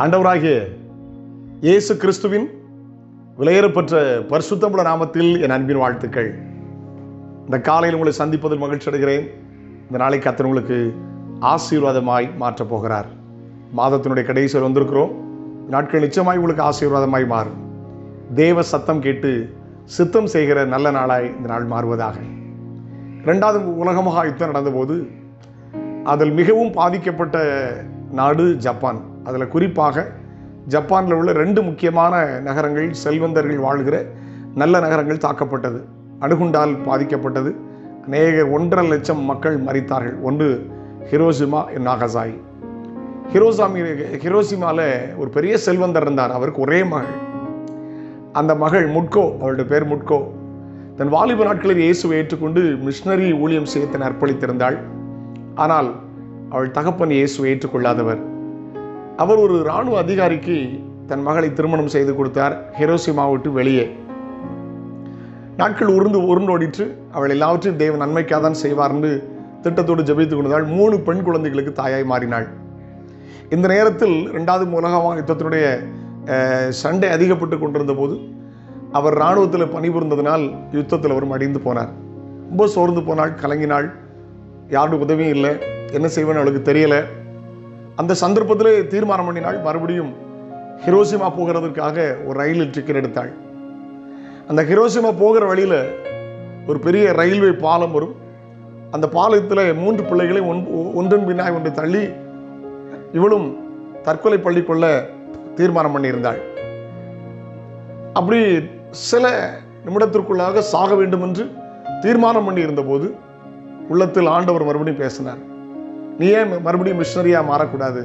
ஆண்டவராகிய இயேசு கிறிஸ்துவின் விலையேறப்பெற்ற பரிசுத்தமுள்ள நாமத்தில் என் அன்பின் வாழ்த்துக்கள். இந்த காலையில் உங்களை சந்திப்பதில் மகிழ்ச்சி அடைகிறேன். இந்த நாளை கத்தர் உங்களுக்கு ஆசீர்வாதமாய் மாற்றப் போகிறார். மாதத்தினுடைய கடைசியில் வந்திருக்கிறோம். நாட்கள் நிச்சயமாய் உங்களுக்கு ஆசீர்வாதமாய் மாறும். தேவ சத்தம் கேட்டு சித்தம் செய்கிற நல்ல நாளாய் இந்த நாள் மாறுவதாக. ரெண்டாவது உலக யுத்தம் நடந்தபோது அதில் மிகவும் பாதிக்கப்பட்ட நாடு ஜப்பான். அதில் குறிப்பாக ஜப்பானில் உள்ள ரெண்டு முக்கியமான நகரங்கள் செல்வந்தர்கள் வாழ்கிற நல்ல நகரங்கள் தாக்கப்பட்டது. அணுகுண்டால் பாதிக்கப்பட்டது. அநேக ஒன்றரை லட்சம் மக்கள் மறித்தார்கள் ஒன்று ஹிரோசிமா நாகசாய் ஹிரோசாமி ஹிரோசிமாவில் ஒரு பெரிய செல்வந்தர் இருந்தார். அவருக்கு ஒரே மகள். அந்த மகள் முட்கோ அவளுடைய பேர் முட்கோ. தன் வாலிப நாட்களில் இயேசுவை ஏற்றுக்கொண்டு மிஷினரி ஊழியம் செய்ய தன் அர்ப்பணித்திருந்தாள். ஆனால் அவள் தகப்பன் இயேசுவை ஏற்றுக்கொள்ளாதவர். அவர் ஒரு இராணுவ அதிகாரிக்கு தன் மகளை திருமணம் செய்து கொடுத்தார் ஹெரோசிமா விட்டு வெளியே. நாட்கள் உருந்து உருண்டோடிற்று. அவள் எல்லாவற்றையும் தேவன் நன்மைக்காக தான் செய்வார்னு திட்டத்தோடு ஜெபித்து கொண்டாள் மூணு பெண் குழந்தைகளுக்கு தாயாய் மாறினாள். இந்த நேரத்தில் ரெண்டாவது உலக யுத்தத்தினுடைய சண்டை அதிகப்பட்டு கொண்டிருந்த போது அவர் இராணுவத்தில் பணிபுரிந்ததினால் யுத்தத்தில் அவர் மடிந்து போனார். ரொம்ப சோர்ந்து போனாள் கலங்கினாள். யாருடைய உதவியும் இல்லை. என்ன செய்வேன்னு அவளுக்கு தெரியலை. அந்த சந்தர்ப்பத்திலே தீர்மானம் பண்ணினாள் மறுபடியும் ஹிரோசிமா போகிறதுக்காக ஒரு ரயிலில் டிக்கெட் எடுத்தாள். அந்த ஹிரோசிமா போகிற வழியில் ஒரு பெரிய ரயில்வே பாலம் வரும். அந்த பாலத்தில் மூன்று பிள்ளைகளை ஒன் ஒன்றன் பின்னாய் ஒன்று தள்ளி இவளும் தற்கொலை பள்ளி கொள்ள தீர்மானம் பண்ணியிருந்தாள். அப்படி சில நிமிடத்திற்குள்ளாக சாக வேண்டும் என்று தீர்மானம் பண்ணியிருந்த போது உள்ளத்தில் ஆண்டவர் மறுபடியும் பேசினார். நீ ஏன் மறுபடியும் மிஷினரியா மாறக்கூடாது.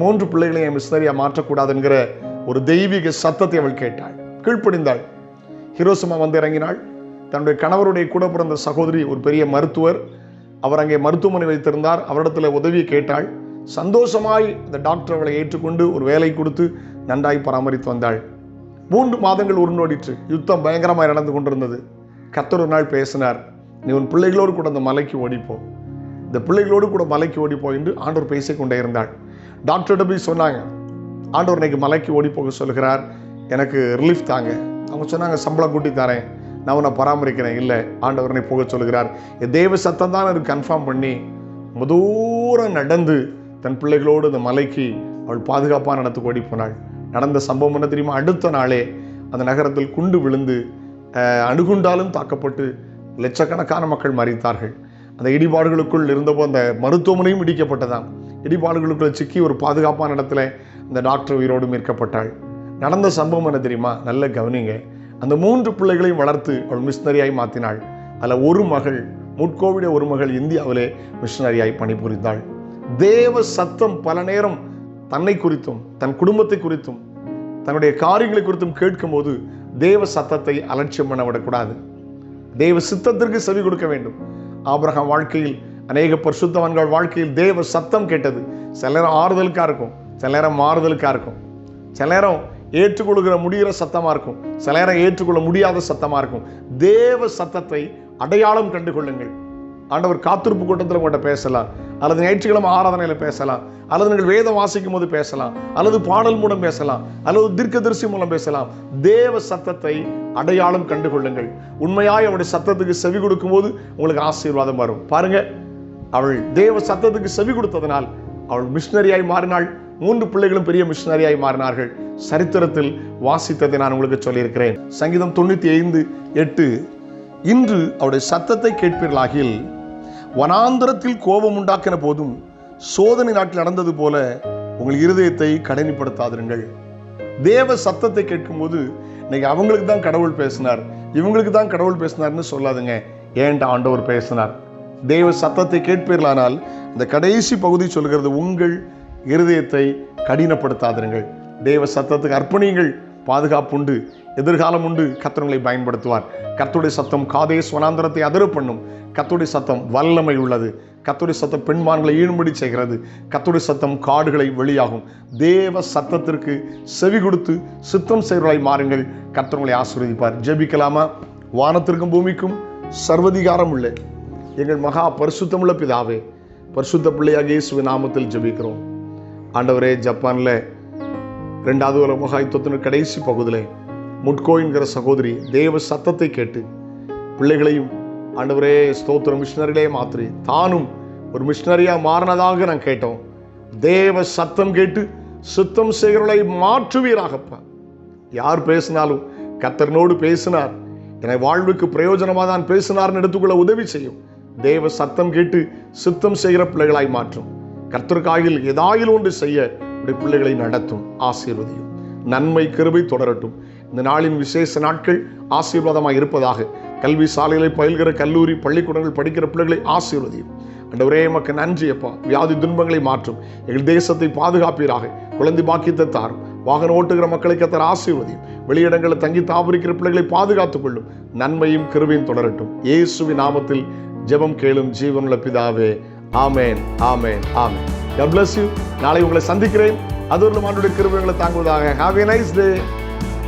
மூன்று பிள்ளைகளையும் என் மிஷினரியா மாற்றக்கூடாதுங்கிற ஒரு தெய்வீக சத்தத்தை அவள் கேட்டாள். கீழ்ப்படிந்தாள். ஹிரோசமா வந்து இறங்கினாள். தன்னுடைய கணவருடைய கூட பிறந்த சகோதரி ஒரு பெரிய மருத்துவர் அவர் அங்கே மருத்துவமனை வைத்திருந்தார். அவரிடத்தில் உதவியை கேட்டாள். சந்தோஷமாய் அந்த டாக்டர் அவளை ஏற்றுக்கொண்டு ஒரு வேலை கொடுத்து நன்றாய் பராமரித்து வந்தாள். மூன்று மாதங்கள் உருண்டோடிற்று. யுத்தம் பயங்கரமாக நடந்து கொண்டிருந்தது. கத்தர் ஒரு நாள் பேசினார் நீ உன் பிள்ளைகளோடு கூட அந்த மலைக்கு ஓடிப்போம் இந்த பிள்ளைகளோடு கூட மலைக்கு ஓடி என்று ஆண்டவர் பேசிக் கொண்டே இருந்தாள். டாக்டர்கிட்ட போய் சொன்னாங்க ஆண்டவர் இன்னைக்கு மலைக்கு ஓடி போக சொல்கிறார் எனக்கு ரிலீஃப் தாங்க. அவங்க சொன்னாங்க சம்பளம் கூட்டி தரேன். நான் உன்னை பராமரிக்கிறேன். இல்லை ஆண்டவரனை போக சொல்கிறார் என் தேவ சத்தம் தான் அது கன்ஃபார்ம் பண்ணி முதூரம் நடந்து தன் பிள்ளைகளோடு இந்த மலைக்கு அவள் பாதுகாப்பாக நடத்து ஓடி போனாள். நடந்த சம்பவம் என்ன தெரியுமா? அடுத்த நாளே அந்த நகரத்தில் குண்டு விழுந்து அணுகுண்டாலும் தாக்கப்பட்டு லட்சக்கணக்கான மக்கள் மறித்தார்கள் அந்த இடிபாடுகளுக்குள் இருந்தப்போ அந்த மருத்துவமனையும் இடிக்கப்பட்டதாம். இடிபாடுகளுக்குள்ள சிக்கி ஒரு பாதுகாப்பான இடத்துல அந்த டாக்டர் உயிரோடு மீட்கப்பட்டாள். நடந்த சம்பவம் என்ன தெரியுமா? நல்ல கவனிங்க. அந்த மூன்று பிள்ளைகளையும் வளர்த்து அவள் மிஷினரியாய் மாற்றினாள் அதில் ஒரு மகள் முட்கோவிட ஒரு மகள் இந்தியாவிலே மிஷினரியாய் பணிபுரிந்தாள். தேவ சத்தம் பல நேரம் தன்னை குறித்தும் தன் குடும்பத்தை குறித்தும் தன்னுடைய காரியங்களை குறித்தும் கேட்கும்போது தேவ சத்தத்தை அலட்சியம் பண்ண விடக்கூடாது. தேவ சித்தத்திற்கு செவி கொடுக்க வேண்டும். ஆபிரகாம் வாழ்க்கையில் அநேக பரிசுத்தவான்கள் வாழ்க்கையில் தேவ சத்தம் கேட்டது. சில நேரம் ஆறுதலுக்கா இருக்கும். சில நேரம் மாறுதலுக்காக இருக்கும். சில நேரம் ஏற்றுக்கொள்கிற முடிகிற சத்தமா இருக்கும். சில நேரம் ஏற்றுக்கொள்ள முடியாத சத்தமா இருக்கும். தேவ சத்தத்தை அடையாளம் கண்டு கொள்ளுங்கள் ஆண்டவர் காத்திருப்பு கூட்டத்தில் உங்கள்கிட்ட பேசலாம். அல்லது ஞாயிற்றுக்கிழமை ஆராதனையில் பேசலாம். அல்லது நீங்கள் வேதம் வாசிக்கும் போது பேசலாம். அல்லது பாடல் மூலம் பேசலாம். அல்லது தீர்க்க தரிசி மூலம் பேசலாம். தேவ சத்தத்தை அடையாளம் கண்டுகொள்ளுங்கள். உண்மையாய் அவருடைய சத்தத்துக்கு செவி கொடுக்கும்போது உங்களுக்கு ஆசீர்வாதம் வரும். பாருங்க அவள் தேவ சத்தத்துக்கு செவி கொடுத்ததனால் அவள் மிஷினரியாய் மாறினாள். மூன்று பிள்ளைகளும் பெரிய மிஷினரியாய் மாறினார்கள். சரித்திரத்தில் வாசித்ததை நான் உங்களுக்கு சொல்லியிருக்கிறேன். சங்கீதம் தொண்ணூத்தி ஐந்து எட்டு. இன்று அவருடைய சத்தத்தை கேட்பீர்களாகில் வனாந்தரத்தில் கோபம் உண்டாக்கின போதும் சோதனை நாட்டில் நடந்தது போல உங்கள் இருதயத்தை கடனிப்படுத்தாதிருங்கள். தேவ சத்தத்தை கேட்கும்போது இன்னைக்கு அவங்களுக்கு தான் கடவுள் பேசினார் இவங்களுக்கு தான் கடவுள் பேசினார்னு சொல்லாதுங்க. ஏன்டா ஆண்டவர் பேசினார்? தேவ சத்தத்தை கேட்பீர்களானால் இந்த கடைசி பகுதி சொல்கிறது உங்கள் இருதயத்தை கடினப்படுத்தாதிருங்கள். தேவ சத்தத்துக்கு அர்ப்பணியுங்கள். பாதுகாப்பு உண்டு எதிர்காலம் உண்டு கத்தர்களை பயன்படுத்துவார். கத்துடைய சத்தம் காதே வனாந்தரத்தை அதிர பண்ணும். கத்துடைய சத்தம் வல்லமை உள்ளது. கத்துடைய சத்தம் பெண்மான்களை ஈடுபடி செய்கிறது. கத்துடைய சத்தம் காடுகளை வெளியாகும். தேவ சத்தத்திற்கு செவி கொடுத்து சித்தம் செய்வர்களை மாறுங்கள். கர்த்தர்களை ஆசீர்வதிப்பார். ஜெபிக்கலாமா? வானத்திற்கும் பூமிக்கும் சர்வதிகாரம் உள்ள எங்கள் மகா பரிசுத்தமுள்ள பிதாவே பரிசுத்த பிள்ளையாக இயேசுவின் நாமத்தில் ஜெபிக்கிறோம். ஆண்டவரே ஜப்பானில் ரெண்டாவது உலக மகாயுத்தத்தின் கடைசி பகுதியில் முட்கோ என்கிற சகோதரி தேவ சத்தத்தை கேட்டு பிள்ளைகளையும் ஆண்டவரே ஸ்தோத்திர மிஷினரிலே மாத்திரி. தானும் ஒரு மிஷினரியா மாறினதாக நான் கேட்டோம். தேவ சத்தம் கேட்டு சுத்தம் செய்கிறவர்களை மாற்றுவீராகப்பா. யார் பேசினாலும் கத்தரனோடு பேசினார். என்னை வாழ்வுக்கு பிரயோஜனமாக தான் பேசினார்னு எடுத்துக்கொள்ள உதவி செய்யும். தேவ சத்தம் கேட்டு சுத்தம் செய்கிற பிள்ளைகளாய் மாற்றும். கர்த்தருக்காயில் ஏதாயிலும் ஒன்று செய்ய உடைய பிள்ளைகளை நடத்தும் ஆசீர்வதியும். நன்மை கிருபை தொடரட்டும். இந்த நாளின் விசேஷ நாட்கள் ஆசீர்வாதமாக இருப்பதாக கல்வி சாலைகளை பயில்கிற கல்லூரி பள்ளிக்கூடங்கள் படிக்கிற பிள்ளைகளை ஆசீர்வதியும். ஒரே மக்கள் நன்றி அப்பா. வியாதி துன்பங்களை மாற்றும். எங்கள் தேசத்தை பாதுகாப்பீராக. குழந்தை பாக்கியத்தை தாரும். வாகனம் ஓட்டுகிற மக்களை கத்தர் ஆசீர்வதியும். வெளியிடங்களில் தங்கி தாபரிக்கிற பிள்ளைகளை பாதுகாத்துக் கொள்ளும். நன்மையும் கிருபையும் தொடரட்டும். இயேசுவின் நாமத்தில் ஜெபம் கேளும் ஜீவனுள்ள பிதாவே. ஆமேன் ஆமேன் ஆமேன். நாளை உங்களை சந்திக்கிறேன். அது ஒரு ஆண்டுடைய கிருபைகளை தாங்குவதாக. Have a nice day